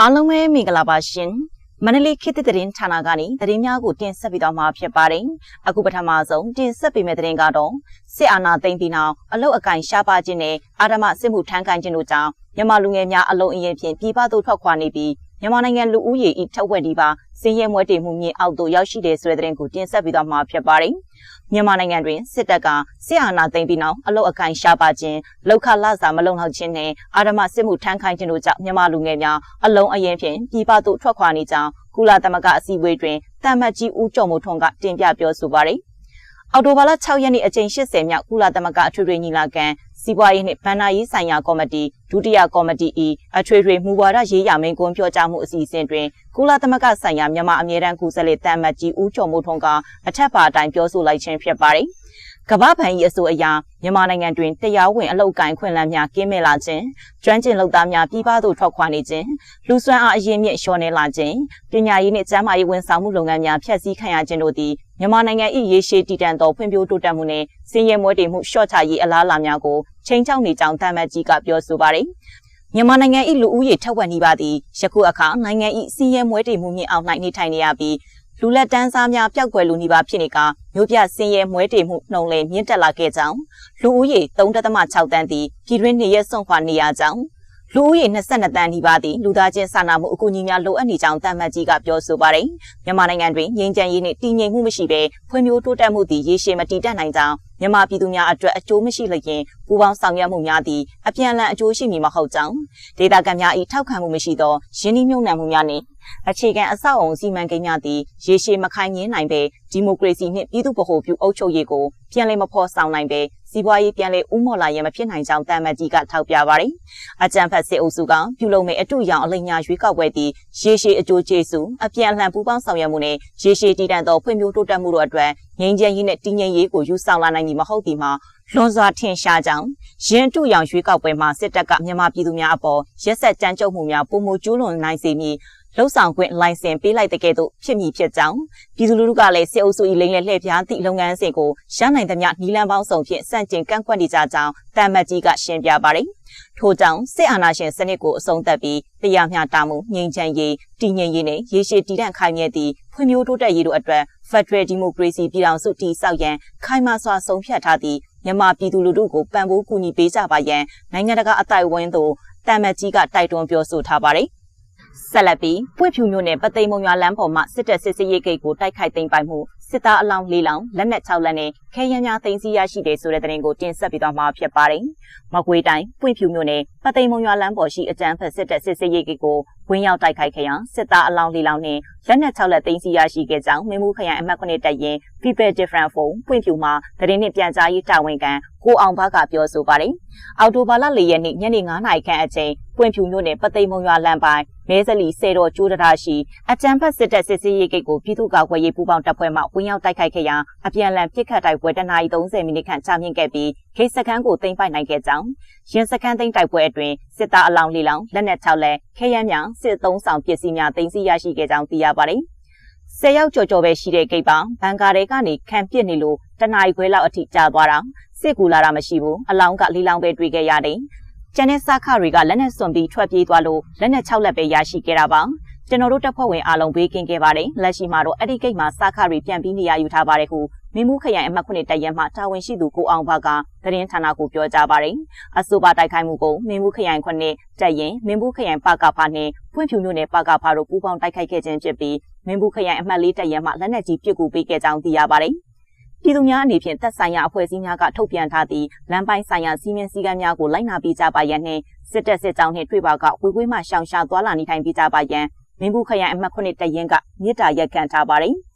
အားလုံးပဲမင်္ဂလာပါရှင်မန္တလေးခေတ်သစ်သတင်းဌာနကနေသတင်းများကိုတင်ဆက်ပေးသွားမှာဖြစ်ပါတယ်အခုပထမဆုံးတင်ဆက်ပေးမယ့်သတင်းကတော့စစ်အာဏာသိမ်းပြီးနောက်အလုတ်အကင်ရှားပါခြင်းနဲ့အာဓမစစ်မှုထမ်းခံခြင်းတို့ကြောင့်မြန်မာလူငယ်များအလုံးအရင်ဖြင့်ပြည်ပသို့ထွက်ခွာနေပြီး မြန်မာနိုင်ငံလူဦးရေဤထက်ဝက်ဒီပါစင်းရဲမွဲတေမှုမြေအောက်သို့ရောက်ရှိတဲ့ဆိုတဲ့သတင်းကိုတင်ဆက်ပေးသွားမှာဖြစ်ပါတယ်မြန်မာနိုင်ငံတွင်စစ်တပ်ကစစ်အာဏာသိမ်းပြီးနောက်အလုတ်အကင်ရှားပါခြင်းလောက်ခလစာမလုံလောက်ခြင်းနဲ့အာဓမစစ်မှုထမ်းခိုင်းခြင်းတို့ကြောင့်မြန်မာလူငယ်များအလုံးအရင်ဖြင့်ပြည်ပသို့ထွက်ခွာနေကြောင်းကုလသမဂ္ဂအစည်းအဝေးတွင်တမတ်ကြီးဦးကျော်မိုးထွန်းကတင်ပြပြောဆိုပါတယ်။အော်တိုဘာလ6ရက်နေ့အကြိမ်80မြောက်ကုလသမဂ္ဂအထွေထွေညီလာခံ စီးပွားရေးနှင့်ဗဏ္ဍာရေးဆိုင်ရာကော်မတီဒုတိယကော်မတီ၏အထွေထွေမူဝါဒရေးရာမိန့်ခွန်းပြောကြားမှုအစီအစဉ်တွင်ကုလသမဂ္ဂဆိုင်ရာမြန်မာအမြဲတမ်းကုစားလေတမတ်ကြီးဦးကျော်မိုးထွန်းကအထက်ပါအတိုင်းပြောဆိုလိုက်ခြင်းဖြစ်ပါတယ်။ကမ္ဘာ့ဘဏ်၏အဆိုအရမြန်မာနိုင်ငံတွင်တရားဝင်အလုပ်ကိုင်ခွင့်လန်းများကင်းမဲ့လာခြင်းကျွမ်းကျင်လုပ်သားများပြည်ပသို့ထွက်ခွာနေခြင်းလူစွမ်းအားအရင်မြင့်လျှော့နေလာခြင်းပညာရေးနှင့်ကျန်းမာရေးဝန်ဆောင်မှုလုပ်ငန်းများဖျက်ဆီးခံရခြင်းတို့သည်မြန်မာနိုင်ငံ၏ရေရှည်တည်တံ့သောဖွံ့ဖြိုးတိုးတက်မှုနှင့်စင်ရဲမွဲတေမှုလျှော့ချရေးအလားအလာများကို ချိန်ချောက်နေကြောင်းတမတ်ကြီးကပြောဆိုပါရယ်မြန်မာနိုင်ငံ၏လူဦးရေထက်ဝက်နေပါသည်ယခုအခါနိုင်ငံ၏စီးရဲမွဲတေမှုမြင့်အောင်၌နေထိုင်နေရပြီးလူလက်တန်းစားများပျောက်ကွယ်လူနေပါဖြစ်နေကမြို့ပြစင်ရဲမွဲတေမှုနှုံလဲမြင့်တက်လာခဲ့ကြောင်းလူဦးရေ3.6တန်းသည်ပြည်တွင်းနေရစွန့်ခွာနေရကြောင်းလူဦးရေ22တန်းနီးပါးသည်လူသားချင်းစာနာမှုအကူအညီများလိုအပ်နေကြောင်းတမတ်ကြီးကပြောဆိုပါတယ်။မြန်မာနိုင်ငံတွင်ငြိမ်းချမ်းရေးနှင့်တည်ငြိမ်မှုမရှိဘဲဖွံ့ဖြိုးတိုးတက်မှုသည်ရေရှည်မတည်တတ်နိုင်ကြောင်းမြန်မာပြည်သူများအတွက်အကျိုးမရှိလျင်ပူးပေါင်းဆောင်ရွက်မှုများသည်အပြန်အလှန်အကျိုးရှိမည်မဟုတ်ကြောင်းဒေတာကန်များ၏ထောက်ခံမှုမရှိသောယင်းနှိမ့်နှံမှုများနှင့်အခြေခံအဆောက်အုံစီမံကိန်းများသည်ရေရှည်မခိုင်ငင်းနိုင်ပေဒီမိုကရေစီနှင့်ပြည်သူ့ဗဟိုပြုအုပ်ချုပ်ရေးကိုပြန်လည်မဖော်ဆောင်နိုင်ပေစီးပွားရေးပြန်လည်ဦးမော့လာရန်မဖြစ်နိုင်ကြောင်းတမန်ကြီးကထောက်ပြပါသည်။အကြံဖတ်စစ်အုပ်စုကပြုလုပ်မဲ့အတူရောင်အလိညာရွေးကောက်ပွဲသည်ရေရှည်အကျိုးကျေးဇူးအပြန်အလှန်ပူးပေါင်းဆောင်ရွက်မှုနဲ့ရေရှည်တည်တံ့သောဖွံ့ဖြိုးတိုးတက်မှုတို့အတွက် ငြိမ်းချမ်းရေးနဲ့တည်ငြိမ်ရေးကိုယူဆောင်လာနိုင်မည်မဟုတ်သည်မှာလွန်စွာထင်ရှားကြောင်းရင်းတူရောင်ရွေးကောက်ပွဲမှာစစ်တပ်ကမြန်မာပြည်သူများအပေါ်ရက်ဆက်ကြမ်းကြုတ်မှုများပုံမကျူးလွန်နိုင်စေမည် လှုပ်ဆောင်ခွင့်လိုင်စင်ပေးလိုက်တဲ့ကဲ့သို့ဖြစ်မည်ဖြစ်ကြောင်းပြည်သူလူထုကလည်းစစ်အုပ်စု၏လိမ်လည်လှည့်ဖျားသည့်လုပ်ငန်းစဉ်ကိုရနိုင်သမျှနီလန်ပေါင်းစုံဖြင့်စန့်ကျင်ကန့်ကွက်နေကြကြောင်းတမ်မတ်ကြီးကရှင်းပြပါတယ်။ထို့ကြောင့်စစ်အာဏာရှင်စနစ်ကိုအဆုံးသတ်ပြီးတရားမျှတမှုငြိမ်းချမ်းရေးတည်ငြိမ်ရေးနဲ့ရေရှည်တည်တံ့ခိုင်မြဲသည့်ဖွံ့ဖြိုးတိုးတက်ရေးတို့အတွက် Federal Democracy ပြည်ထောင်စုတည်ဆောက်ရန်ခိုင်မာစွာဆုံးဖြတ်ထားသည့်မြန်မာပြည်သူလူထုကိုပံ့ပိုးကူညီပေးကြပါရန်နိုင်ငံတကာအသိုက်အဝန်းသို့တမ်မတ်ကြီးကတိုက်တွန်းပြောဆိုထားပါတယ် ဆက်လက်ပြီးပွင့်ဖြူမျိုးနဲ့ပသိမ်မုံရွာလမ်းပေါ်မှာစစ်တပ်စစ်စရေးဂိတ်ကိုတိုက်ခိုက်သိမ်းပိုက်မှုစစ်သားအလောင်း၄လောင်းလက်နက်6လက်နဲ့ခဲယမ်းများသိမ်းဆည်းရရှိတယ်ဆိုတဲ့သတင်းကိုတင်ဆက်ပေးသွားမှာဖြစ်ပါတယ်။မကွေးတိုင်းပွင့်ဖြူမျိုးနဲ့ပသိမ်မုံရွာလမ်းပေါ်ရှိအကြမ်းဖက်စစ်တပ်စစ်စရေးဂိတ်ကို ဝင်းရောက်တိုက်ခိုက်ခဲ့ရာစစ်သားအလောင်း၄လောင်းနဲ့လက်နက်6လက်သိမ်းဆည်းရရှိခဲ့ကြောင်းမင်းမှုခရိုင်အမှတ်9တပ်ရင်း People Different Phone ပွင့်ဖြူမှာသတင်းနဲ့ပြန်ကြားရေးတာဝန်ခံကိုအောင်ဘကပြောဆိုပါတယ်။အော်တိုဘာလ၄ရက်နေ့ညနေ9:00နာရီခန့်အချိန်ပွင့်ဖြူမြို့နယ်ပသိမ်မုံရွာလမ်းပိုင်းမဲစလီစေတော်ကျိုးတရားရှိအကြမ်းဖက်စစ်တပ်စစ်ဆေးရေးဂိတ်ကိုပြည်သူ့ကာကွယ်ရေးပူးပေါင်းတပ်ဖွဲ့မှဝင်ရောက်တိုက်ခိုက်ခဲ့ရာအပြန်အလှန်ပစ်ခတ်တိုက်ပွဲတနာရီ30မိနစ်ခန့်ကြာမြင့်ခဲ့ပြီး ဂိတ်စခန်းကိုသိမ်းပိုက်နိုင်ခဲ့ကြောင်းရင်းစခန်းသိမ်းတိုက်ပွဲအတွင်းစစ်သားအလောင်းလေးလောင်းလက်နက်6လက်ခဲယမ်းများစစ်သုံးဆောင်ပစ္စည်းများသိမ်းဆည်းရရှိခဲ့ကြောင်းသိရပါတယ်။ဆယ်ယောက်ကျော်ကျော်ပဲရှိတဲ့ဂိတ်ပါဘန်ကာတွေကနေခံပစ်နေလို့တနာရီခွဲလောက်အထိကြာသွားတာစစ်ကူလာတာမရှိဘူးအလောင်းကလေးလောင်းပဲတွေ့ခဲ့ရတယ်ကျန်တဲ့စခတွေကလက်နက်စွန်ပြီးထွက်ပြေးသွားလို့လက်နက်6လက်ပဲရရှိခဲ့တာပါကျွန်တော်တို့တပ်ဖွဲ့ဝင်အားလုံးဘေးကင်းခဲ့ပါတယ်လက်ရှိမှာတော့အဲ့ဒီဂိတ်မှာစခတွေပြန်ပြီးနေရာယူထားပါတယ်ဟု မင်းမှုခရိုင်အမှတ်9တပ်ရမှတာဝန်ရှိသူကိုအောင်ဘကသတင်းဌာနကိုပြောကြားပါတယ်အဆိုပါတိုက်ခိုက်မှုကိုမင်းမှုခရိုင်9တပ်ရင်မင်းမှုခရိုင်ပကဖာနှင့်ဖွင့်ဖြူမြို့နယ်ပကဖာတို့ပူးပေါင်းတိုက်ခိုက်ခဲ့ခြင်းဖြစ်ပြီးမင်းမှုခရိုင်အမှတ်4တပ်ရမှလက်နက်ကြီးပစ်ကူပေးခဲ့ကြောင်းသိရပါတယ်ပြည်သူများအနေဖြင့်သက်ဆိုင်ရာအဖွဲ့အစည်းများကထုတ်ပြန်ထားသည့်လမ်းပိုင်းဆိုင်ရာစီမင်းစည်းကမ်းများကိုလိုက်နာပေးကြပါရန်နှင့်စစ်တပ်စစ်ကြောင်းနှင့်တွေ့ပါကဝေဝေးမှရှောင်ရှားသွားလာနေထိုင်ပေးကြပါရန်မင်းဘူးခရိုင်အမှတ်9တရင်ကမြစ်တာရက်ခံထားပါတယ်။